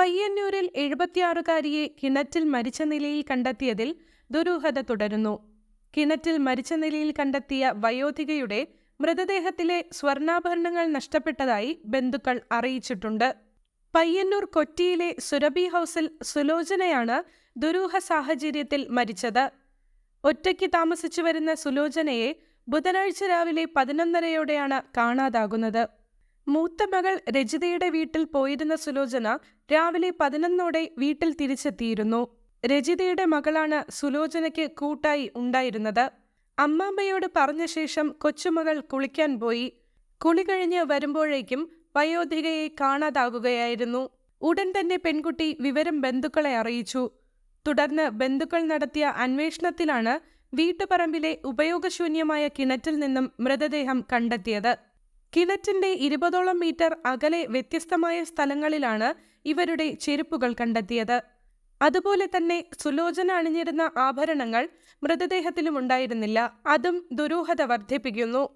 പയ്യന്നൂരിൽ എഴുപത്തിയാറുകാരിയെ കിണറ്റിൽ മരിച്ച നിലയിൽ കണ്ടെത്തിയതിൽ ദുരൂഹത തുടരുന്നു. കിണറ്റിൽ മരിച്ച നിലയിൽ കണ്ടെത്തിയ വയോധികയുടെ മൃതദേഹത്തിലെ സ്വർണാഭരണങ്ങൾ നഷ്ടപ്പെട്ടതായി ബന്ധുക്കൾ അറിയിച്ചിട്ടുണ്ട്. പയ്യന്നൂർ കൊറ്റിയിലെ സുരഭി ഹൗസിൽ സുലോചനയാണ് ദുരൂഹ സാഹചര്യത്തിൽ മരിച്ചത്. ഒറ്റയ്ക്ക് താമസിച്ചു വരുന്ന സുലോചനയെ ബുധനാഴ്ച രാവിലെ പതിനൊന്നരയോടെയാണ് കാണാതാകുന്നത്. മൂത്ത മകൾ രജിതയുടെ വീട്ടിൽ പോയിരുന്ന സുലോചന രാവിലെ പതിനൊന്നോടെ വീട്ടിൽ തിരിച്ചെത്തിയിരുന്നു. രജിതയുടെ മകളാണ് സുലോചനയ്ക്ക് കൂട്ടായി ഉണ്ടായിരുന്നത്. അമ്മാമ്മയോട് പറഞ്ഞ ശേഷം കൊച്ചുമകൾ കുളിക്കാൻ പോയി. കുളി കഴിഞ്ഞ് വരുമ്പോഴേക്കും വയോധികയെ കാണാതാകുകയായിരുന്നു. ഉടൻ തന്നെ പെൺകുട്ടി വിവരം ബന്ധുക്കളെ അറിയിച്ചു. തുടർന്ന് ബന്ധുക്കൾ നടത്തിയ അന്വേഷണത്തിലാണ് വീട്ടുപറമ്പിലെ ഉപയോഗശൂന്യമായ കിണറ്റിൽ നിന്നും മൃതദേഹം കണ്ടെത്തിയത്. കിണറ്റിന്റെ ഇരുപതോളം മീറ്റർ അകലെ വ്യത്യസ്തമായ സ്ഥലങ്ങളിലാണ് ഇവരുടെ ചെരുപ്പുകൾ കണ്ടെത്തിയത്. അതുപോലെ തന്നെ സുലോചന അണിഞ്ഞിരുന്ന ആഭരണങ്ങൾ മൃതദേഹത്തിലും ഉണ്ടായിരുന്നില്ല. അതും ദുരൂഹത വർദ്ധിപ്പിക്കുന്നു.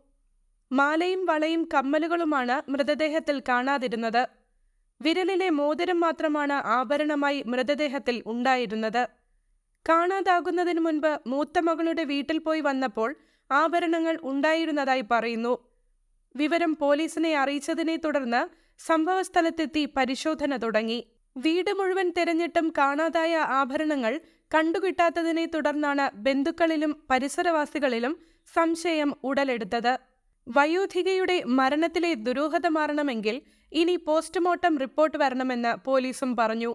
മാലയും വളയും കമ്മലുകളുമാണ് മൃതദേഹത്തിൽ കാണാതിരുന്നത്. വിരലിലെ മോതിരം മാത്രമാണ് ആഭരണമായി മൃതദേഹത്തിൽ ഉണ്ടായിരുന്നത്. കാണാതാകുന്നതിന് മുൻപ് മൂത്ത മകളുടെ വീട്ടിൽ പോയി വന്നപ്പോൾ ആഭരണങ്ങൾ ഉണ്ടായിരുന്നതായി പറയുന്നു. വിവരം പോലീസിനെ അറിയിച്ചതിനെ തുടർന്ന് സംഭവസ്ഥലത്തെത്തി പരിശോധന തുടങ്ങി. വീട് മുഴുവൻ തെരഞ്ഞിട്ടും കാണാതായ ആഭരണങ്ങൾ കണ്ടുകിട്ടാത്തതിനെ തുടർന്നാണ് ബന്ധുക്കളിലും പരിസരവാസികളിലും സംശയം ഉടലെടുത്തത്. വയോധികയുടെ മരണത്തിലെ ദുരൂഹത മാറണമെങ്കിൽ ഇനി പോസ്റ്റ്മോർട്ടം റിപ്പോർട്ട് വരണമെന്ന് പോലീസും പറഞ്ഞു.